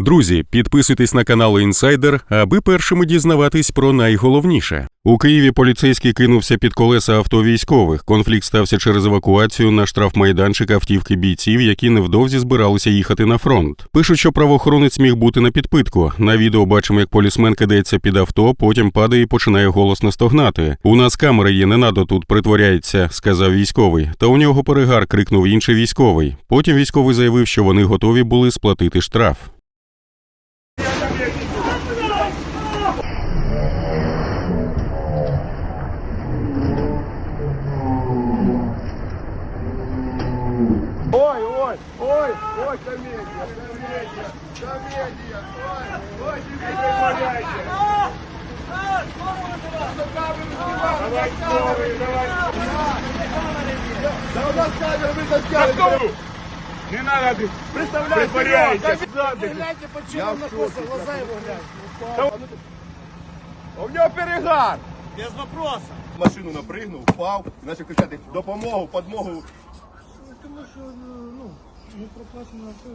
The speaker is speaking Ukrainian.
Друзі, підписуйтесь на канал Інсайдер, аби першими дізнаватись про найголовніше. У Києві поліцейський кинувся під колеса авто військових. Конфлікт стався через евакуацію на штрафмайданчик автівки бійців, які невдовзі збиралися їхати на фронт. Пишуть, що правоохоронець міг бути на підпитку. На відео бачимо, як полісмен кидається під авто, потім падає і починає голосно стогнати. У нас камери є, не надо тут притворяється, сказав військовий. Та у нього перегар крикнув інший військовий. Потім військовий заявив, що вони готові були сплатити штраф. Ой, ой, ой, ой, комедия, комедия, комедия, ой, ой, тебе не валяйте. Давай скорый, давай. Да у нас камеры, вы заскали. Не надо ты. Представляете, притворяете. Гляньте, почему на косы, глаза его гляньте. У нього перегар. Без вопроса. В Машину напригнув, впав, і почав кричати допомогу, подмогу. Тому що, ну, не проплачено авто.